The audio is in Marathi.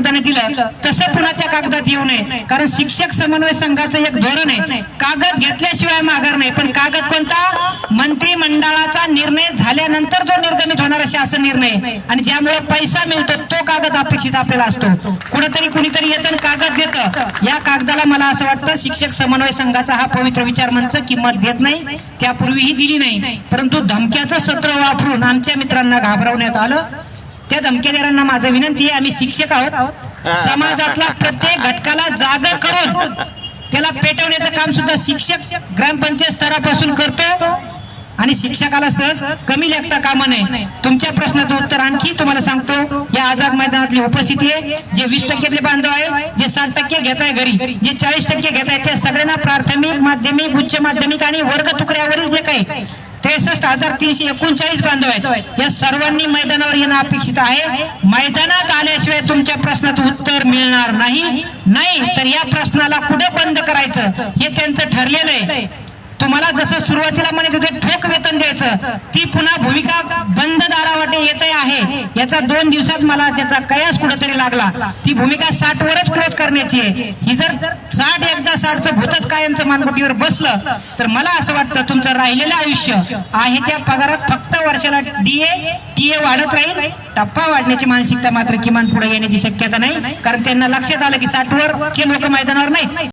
कागदाने दिलं तसं पुन्हा त्या कागदात येऊ नये. कारण शिक्षक समन्वय संघाचं एक धोरण आहे. कागद घेतल्याशिवाय माघार नाही. पण कागद कोणता? मंत्रिमंडळाचा निर्णय झाल्यानंतर जो निर्गमित होणारा शासन निर्णय. आणि ज्यामुळे पैसा मिळतो तो कागद अपेक्षित आपल्याला असतो. कुठेतरी कुणीतरी येतं कागद देतं. या कागदाला मला असं वाटतं शिक्षक समन्वय संघाचा हा पवित्र विचार मंच किंमत देत नाही. त्यापूर्वीही दिली नाही. परंतु धमक्याचं सत्र वापरून आमच्या मित्रांना घाबरवण्यात आलं. त्या धमकेदारांना माझं विनंती आहे आम्ही शिक्षक आहोत. समाजातला प्रत्येक घटकाला जाग करून त्याला पेटवण्याचं काम सुद्धा शिक्षक ग्रामपंचायत स्तरापासून करतो आणि शिक्षकाला सहज कमी लेखता कामा नये तुमच्या प्रश्नाचं उत्तर आणखी तुम्हाला सांगतो. या आझाद मैदानातली उपस्थिती आहे जे वीस टक्क्यातले बांधव आहे जे साठ टक्के घेत आहे घरी जे चाळीस टक्के घेत आहे त्या सगळ्यांना प्राथमिक माध्यमिक उच्च माध्यमिक आणि वर्ग तुकड्यावरील जे काही त्रेसष्ट हजार तीनशे एकोणचाळीस बांधव आहेत या सर्वांनी मैदानावर येणं अपेक्षित आहे. मैदानात आल्याशिवाय तुमच्या प्रश्नाचं उत्तर मिळणार नाही. नाही तर या प्रश्नाला कुठं बंद करायचं हे त्यांचं ठरलेलं आहे. तुम्हाला जसं सुरुवातीला म्हणत होते ठोक वेतन ती पुन्हा भूमिका बंद दारावाटे येत आहे. याचा दोन दिवसात मला त्याचा कयास कुठेतरी लागला. ती भूमिका साठ वरच क्लोज करण्याची आहे. ही जर साठ एकदा साठचं भूतच कायमचं मानकुटीवर बसलं तर मला असं वाटतं तुमचं राहिलेलं आयुष्य आहे त्या पगारात फक्त वर्षाला डीए टीए वाढत राहील. टप्पा वाढण्याची मानसिकता मात्र किमान पुढे येण्याची शक्यता नाही. कारण त्यांना लक्षात आलं की साठ वर लोक मैदानावर नाही